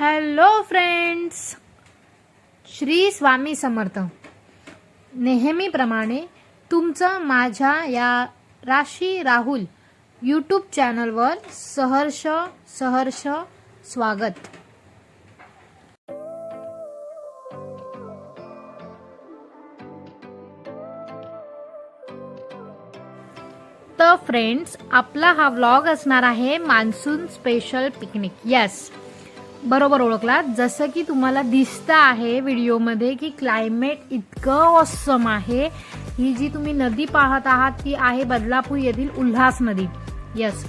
Hello friends Shri Swami Samarth. नेहमीप्रमाणे तुमचं माझ्या या राशी राहुल यूट्यूब चॅनलवर सहर्ष सहर्ष स्वागत. तर फ्रेंड्स आपला हा व्लॉग असणार आहे मान्सून स्पेशल पिकनिक यस बरोबर ओळखला जसं की तुम्हाला दिसतं आहे व्हिडिओमध्ये की क्लायमेट इतकं ऑसम आहे. ही जी तुम्ही नदी पाहत आहात ती आहे बदलापूर येथील उल्हास नदी. यस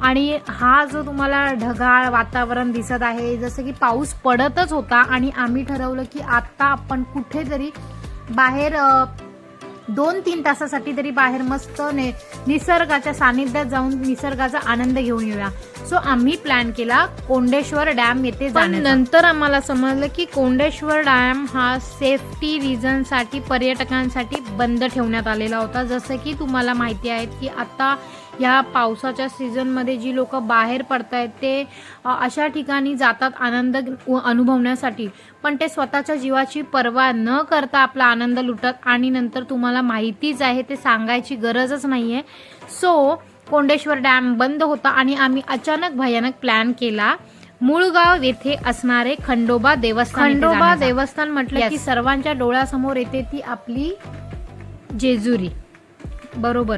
आणि हा जो तुम्हाला ढगाळ वातावरण दिसत आहे जसं की पाऊस पडतच होता आणि आम्ही ठरवलं की आत्ता आपण कुठेतरी बाहेर दोन तीन तासासाठी तरी बाहेर मस्त ने निसर्गाच्या सानिध्यात जाऊन निसर्गाचा आनंद घेऊन येऊया. सो आम्ही प्लॅन केला कोंडेश्वर डॅम येथे जाण्याचा. नंतर आम्हाला समजलं की कोंडेश्वर डॅम हा सेफ्टी रिझनसाठी पर्यटकांसाठी बंद ठेवण्यात आलेला होता. जसं की तुम्हाला माहिती आहे की आता या पावसाच्या सीझनमध्ये जी लोक बाहेर पडतायत ते अशा ठिकाणी जातात आनंद अनुभवण्यासाठी. पण ते स्वतःच्या जीवाची पर्वा न करता आपला आनंद लुटत आणि नंतर तुम्हाला माहितीच आहे ते सांगायची गरजच नाहीये. सो कोंडेश्वर डॅम बंद होता आणि आम्ही अचानक भयानक प्लॅन केला. मुळगाव येथे असणारे खंडोबा देवस्थान खंडोबा. देवस्थान म्हटलं की सर्वांच्या डोळ्यासमोर येते ती आपली जेजुरी. बरोबर.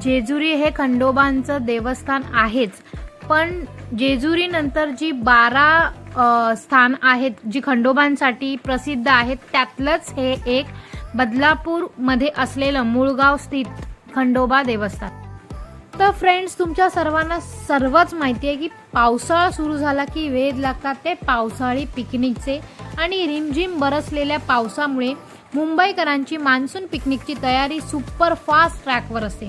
जेजुरी हे खंडोबांचं देवस्थान आहेच. पण जेजुरी नंतर जी बारा स्थान आहेत जी खंडोबांसाठी प्रसिद्ध आहेत त्यातलंच हे एक बदलापूरमध्ये असलेलं मुळगाव स्थित खंडोबा देवस्थान. तर फ्रेंड्स तुमच्या सर्वांना सर्वच माहिती आहे की पावसाळा सुरू झाला की वेध लागतात ते पावसाळी पिकनिकचे आणि रिमझिम बरसलेल्या पावसामुळे मुंबईकरांची मान्सून पिकनिकची तयारी सुपर फास्ट ट्रॅकवर असते.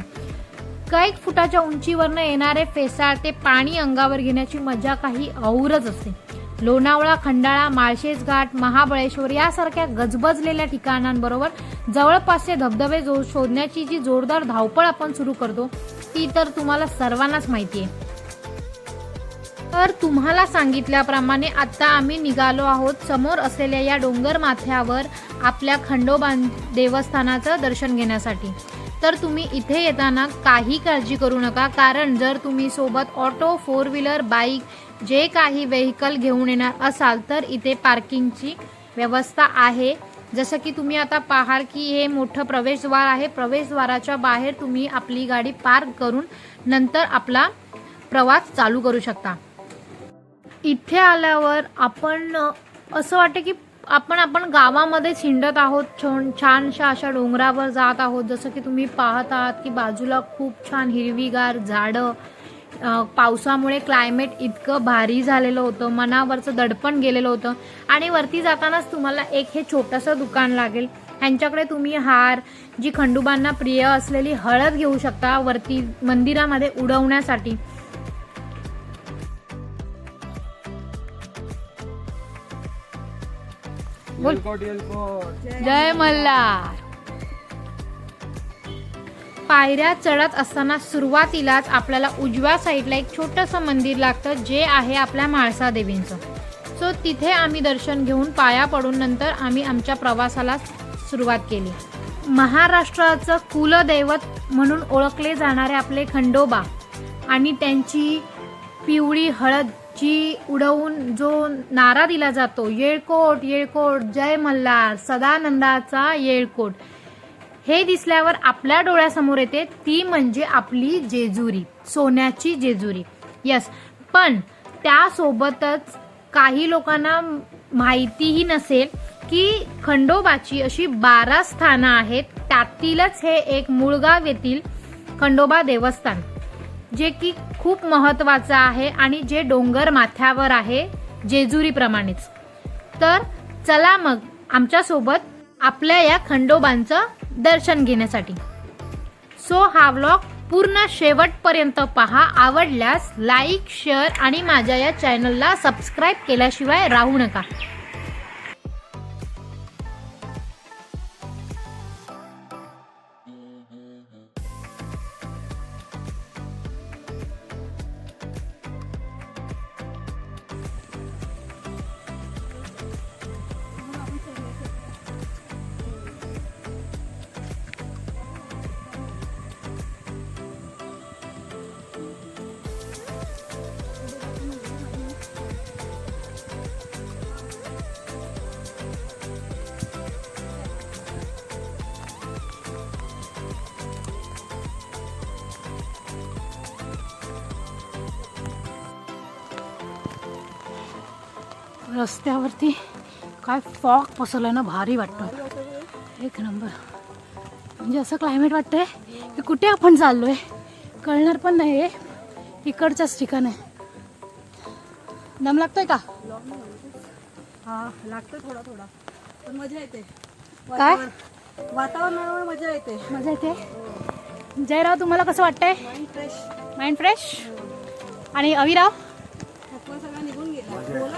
कैक फुटाच्या उंचीवरनं येणारे फेसाळ ते पाणी अंगावर घेण्याची मजा काही औरच असते. लोणावळा खंडाळा माळशेज घाट महाबळेश्वर यासारख्या गजबजलेल्या ठिकाणांबरोबर जवळपासचे धबधबे जो शोधण्याची जी जोरदार धावपळ आपण सुरू करतो ती तर तुम्हाला सर्वांनाच माहिती आहे तर तुम्हाला सांगितल्याप्रमाणे आता आम्ही निघालो आहोत समोर असलेल्या या डोंगर माथ्यावर आपल्या खंडोबा देवस्थानाचं दर्शन घेण्यासाठी. तर तुम्ही इथे येताना काही काळजी करू नका कारण जर तुम्ही सोबत ऑटो फोर व्हीलर बाईक जे काही व्हेकल घेऊन येणार असाल तर इथे पार्किंगची व्यवस्था आहे. जसं की तुम्ही आता पाहाल की हे मोठं प्रवेशद्वार आहे. प्रवेशद्वाराच्या बाहेर तुम्ही आपली गाडी पार्क करून नंतर आपला प्रवास चालू करू शकता. इथे आल्यावर आपण असं वाटतं की आपण आपण गावामध्ये हिंडत आहोत छान छानशा अशा डोंगरावर जात आहोत. जसं की तुम्ही पाहत आहात की बाजूला खूप छान हिरवीगार झाडं पावसामुळे क्लायमेट इतकं भारी झालेलं होतं. मनावरचं दडपण गेलेलं होतं. आणि वरती जातानाच तुम्हाला एक हे छोटंसं दुकान लागेल. ह्यांच्याकडे तुम्ही हार जी खंडुबांना प्रिय असलेली हळद घेऊ शकता वरती मंदिरामध्ये उडवण्यासाठी. बोल. जय मल्हार. पायऱ्या चढत असताना सुरुवातीलाच आपल्याला उजव्या साईडला एक छोटंसं मंदिर लागतं जे आहे आपल्या म्हाळसा देवींचं. सो तिथे आम्ही दर्शन घेऊन पाया पडून नंतर आम्ही आमच्या प्रवासाला सुरुवात केली. महाराष्ट्राचं कुलदैवत म्हणून ओळखले जाणारे आपले खंडोबा आणि त्यांची पिवळी हळद ची उडवून जो नारा दिला जातो येळकोट येळकोट जय मल्हार सदानंदाचा येळकोट हे दिसल्यावर आपल्या डोळ्यासमोर येते ती म्हणजे आपली जेजुरी सोन्याची जेजुरी. यस पण त्यासोबतच काही लोकांना माहितीही नसेल की खंडोबाची अशी बारा स्थानं आहेत त्यातीलच हे एक मुळगाव येथील खंडोबा देवस्थान. जे की खूप महत्वाचं आहे आणि जे डोंगर माथ्यावर आहे जेजुरीप्रमाणेच. तर चला मग आमच्यासोबत आपल्या या खंडोबांचं दर्शन घेण्यासाठी. सो हा व्लॉग पूर्ण शेवटपर्यंत पहा आवडल्यास लाईक शेअर आणि माझ्या या चॅनलला सबस्क्राईब केल्याशिवाय राहू नका. रस्त्यावरती काय फॉग पसरलाय ना भारी वाटतं एक नंबर म्हणजे असं क्लायमेट वाटतंय की कुठे आपण चाललोय कळणार पण नाही हे इकडचंच ठिकाण. आहे दम लागतोय का? हा लागतं थोडा थोडा. पण मजा येते. काय? वातावरणामुळे मजा येते. मजा येते? जयराव तुम्हाला कसं वाटतंय? माइंड फ्रेश माइंड फ्रेश आणि अविराव?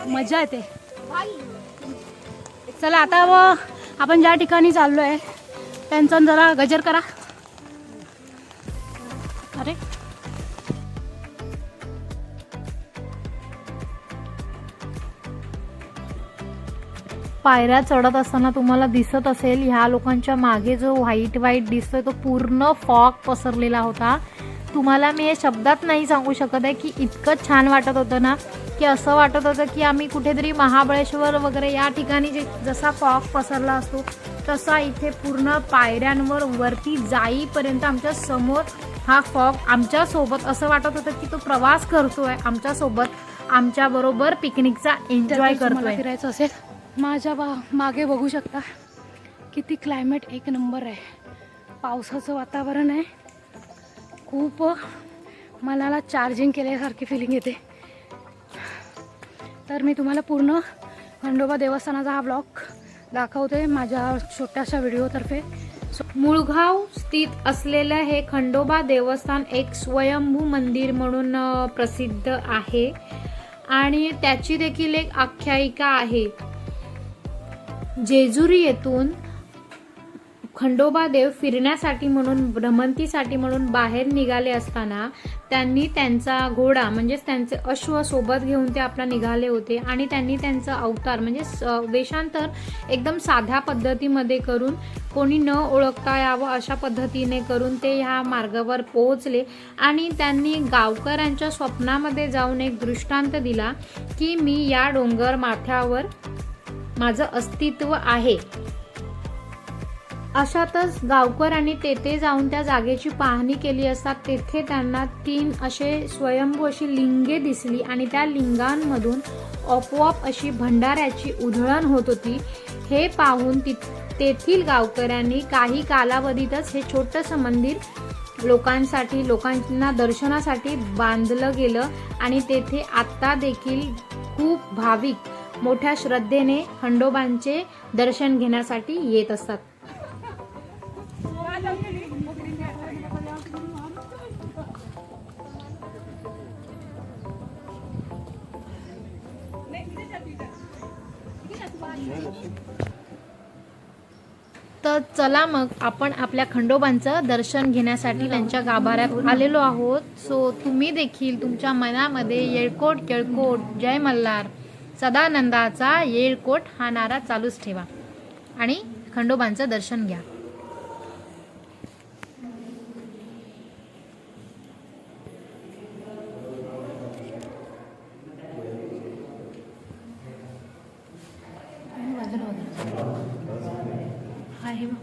मजा येते. चला आता व आपण ज्या ठिकाणी चाललो आहे त्यांचा जरा गजर करा. अरे. पायऱ्या चढत असताना तुम्हाला दिसत असेल ह्या लोकांच्या मागे जो व्हाईट व्हाईट दिसतोय तो पूर्ण फॉग पसरलेला होता. तुम्हाला मी हे शब्दात नाही सांगू शकत आहे की इतकं छान वाटत होतं ना. की असं वाटत होतं की आम्ही कुठेतरी महाबळेश्वर वगैरे या ठिकाणी जे जसा फॉग पसरला असतो तसा इथे पूर्ण पायऱ्यांवर वरती जाईपर्यंत आमच्यासमोर हा फॉग आमच्यासोबत असं वाटत होतं की तो प्रवास करतोय आमच्यासोबत आमच्याबरोबर पिकनिकचा एन्जॉय करतोय. फिरायचं असेल माझ्या बा मागे बघू शकता किती क्लायमेट एक नंबर आहे. पावसाचं वातावरण आहे. खूप मनाला चार्जिंग केल्यासारखी फिलिंग येते. तर मी तुम्हाला पूर्ण खंडोबा देवस्थानाचा हा ब्लॉग दाखवते माझ्या छोट्याशा व्हिडिओतर्फे. मुळगाव स्थित असलेलं हे खंडोबा देवस्थान एक स्वयंभू मंदिर म्हणून प्रसिद्ध आहे. आणि त्याची देखील एक आख्यायिका आहे. जेजुरी येथून खंडोबा देव फिरण्यासाठी म्हणून भ्रमंतीसाठी म्हणून बाहेर निघाले असताना त्यांनी त्यांचा घोडा म्हणजेच त्यांचे अश्व सोबत घेऊन ते आपला निघाले होते आणि त्यांनी त्यांचा अवतार म्हणजे स- वेषांतर एकदम साध्या पद्धतीमध्ये करून कोणी न ओळखता यावं अशा पद्धतीने करून ते ह्या मार्गावर पोहोचले. आणि त्यांनी गावकऱ्यांच्या स्वप्नामध्ये जाऊन एक दृष्टांत दिला की मी या डोंगर माथ्यावर माझं अस्तित्व आहे. अशातच गावकऱ्यांनी तेथे जाऊन त्या जागेची पाहणी केली असता तेथे त्यांना तीन असे स्वयंभू अशी लिंगे दिसली आणि त्या लिंगांमधून आपोआप अशी भंडाऱ्याची उधळण होत होती. हे पाहून ति तेथील गावकऱ्यांनी काही कालावधीतच हे छोटंसं मंदिर लोकांसाठी लोकांना दर्शनासाठी बांधलं गेलं आणि तेथे आत्ता देखील खूप भाविक मोठ्या श्रद्धेने खंडोबांचे दर्शन घेण्यासाठी येत असतात. तर चला मग आपण आपल्या खंडोबांचं दर्शन घेण्यासाठी त्यांच्या गाभाऱ्यात आलेलो आहोत. सो तुम्ही देखील तुमच्या मनामध्ये येळकोट केळकोट जय मल्हार सदानंदाचा येळकोट हा नारा चालूच ठेवा. आणि खंडोबांचं दर्शन घ्या आहे बघ.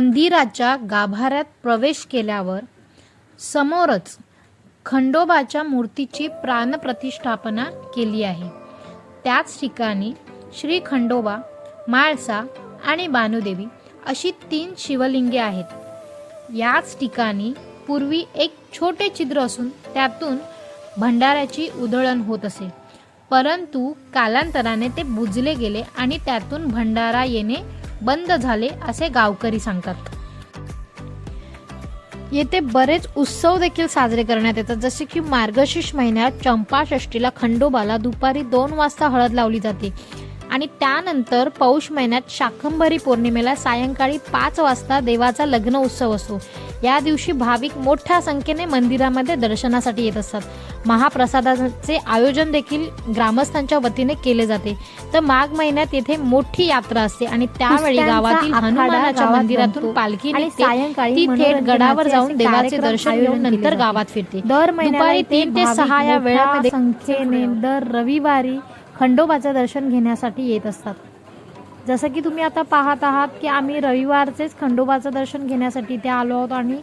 मंदिराच्या गाभाऱ्यात प्रवेश केल्यावर समोरच खंडोबाच्या मूर्तीची प्राणप्रतिष्ठापना केली आहे. त्याच ठिकाणी श्री खंडोबा माळसा आणि बानुदेवी अशी तीन शिवलिंगे आहेत. याच ठिकाणी पूर्वी एक छोटे छिद्र असून त्यातून भंडाऱ्याची उधळण होत असे. परंतु कालांतराने ते बुजले गेले आणि त्यातून भंडारा येणे बंद झाले असे गावकरी सांगतात. येथे बरेच उत्सव देखील साजरे करण्यात येतात. जसे की मार्गशीर्ष महिन्यात चंपाषष्टीला खंडोबाला दुपारी दोन वाजता हळद लावली जाते. आणि त्यानंतर पौष महिन्यात शाकंभरी पौर्णिमेला सायंकाळी पाच वाजता देवाचा लग्न उत्सव असतो या दिवशी भाविक मोठ्या संख्येने मंदिरामध्ये दर्शनासाठी येत असतात महाप्रसादाचे आयोजन देखील ग्रामस्थांच्या वतीने केले जाते तर माघ महिन्यात येथे मोठी यात्रा असते आणि त्यावेळी गावातील हनुमानाच्या मंदिरातून. पालखी ती थेट गडावर जाऊन देवाचे दर्शन घेऊन नंतर. गावात फिरते दर दुपारी तीन ते सहा या वेळामध्ये संख्येने दर रविवारी खंडोबाचं दर्शन घेण्यासाठी येत असतात. जसं की तुम्ही आता पाहत आहात की आम्ही रविवारचेच खंडोबाचं दर्शन घेण्यासाठी इथे आलो आहोत आणि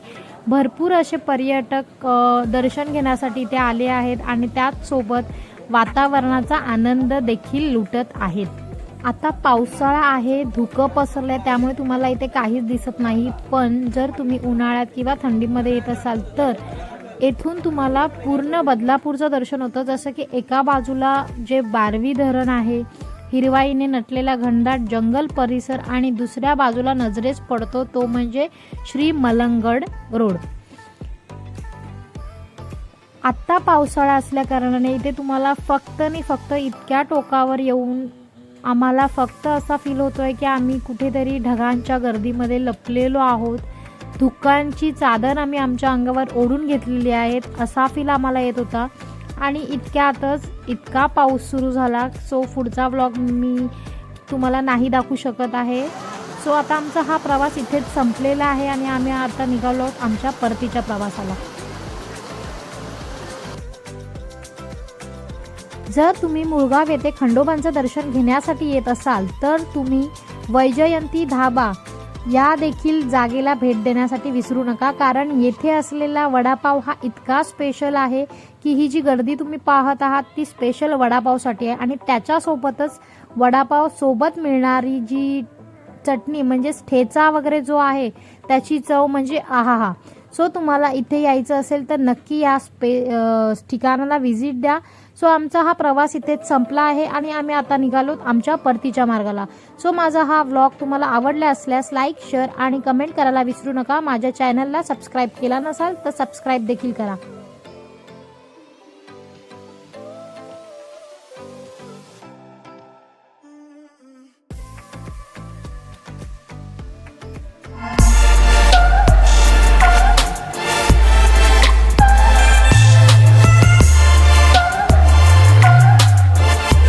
भरपूर असे पर्यटक दर्शन घेण्यासाठी इथे आले आहेत आणि त्याचसोबत वातावरणाचा आनंद देखील लुटत आहेत. आता पावसाळा आहे धुकं पसरलं आहे त्यामुळे तुम्हाला इथे काहीच दिसत नाही. पण जर तुम्ही उन्हाळ्यात किंवा थंडीमध्ये येत असाल तर येथून तुम्हाला पूर्ण बदलापूरचं दर्शन होतं. जसं की एका बाजूला जे बारवी धरण आहे हिरवाईने नटलेला घनदाट जंगल परिसर आणि दुसऱ्या बाजूला नजरेस पडतो तो म्हणजे श्री मलंगड रोड. आत्ता पावसाळा असल्या कारणाने इथे तुम्हाला फक्त आणि फक्त इतक्या टोकावर येऊन आम्हाला फक्त असा फील होतोय की आम्ही कुठेतरी ढगांच्या गर्दीमध्ये लपलेलो आहोत. धुक्कांची चादर आम्ही आमच्या अंगावर ओढून घेतलेली आहेत. असा फील आम्हाला येत होता. आणि इतक्यातच इतका पाऊस सुरू झाला. सो पुढचा व्लॉग मी तुम्हाला नाही दाखवू शकत आहे. सो आता आमचा हा प्रवास इथेच संपलेला आहे आणि आम्ही आता निघालो आमच्या परतीच्या प्रवासाला. जर तुम्ही मुळगाव येथे खंडोबांचं दर्शन घेण्यासाठी येत असाल तर तुम्ही वैजयंती धाबा या देखील जागेला भेट देण्यासाठी विसरू नका कारण येथे असलेला वडापाव हा इतका स्पेशल आहे की ही जी गर्दी तुम्ही पाहत आहात ती स्पेशल वडापावसाठी आहे. आणि त्याच्यासोबतच वडापाव सोबत मिळणारी जी चटणी म्हणजेच ठेचा वगैरे जो आहे त्याची चव म्हणजे आहा हा सो तुम्हाला इथे यायचं असेल तर नक्की या स्पे ठिकाणाला व्हिजिट द्या. सो आमचा हा प्रवास इथेच संपला आहे आणि आम्ही आता निघालो आमच्या परतीच्या मार्गाला. सो माझा हा व्लॉग तुम्हाला आवडला असल्यास लाईक शेअर आणि कमेंट करायला विसरू नका. माझ्या चॅनलला सबस्क्राईब केला नसाल तर सबस्क्राईब देखील करा.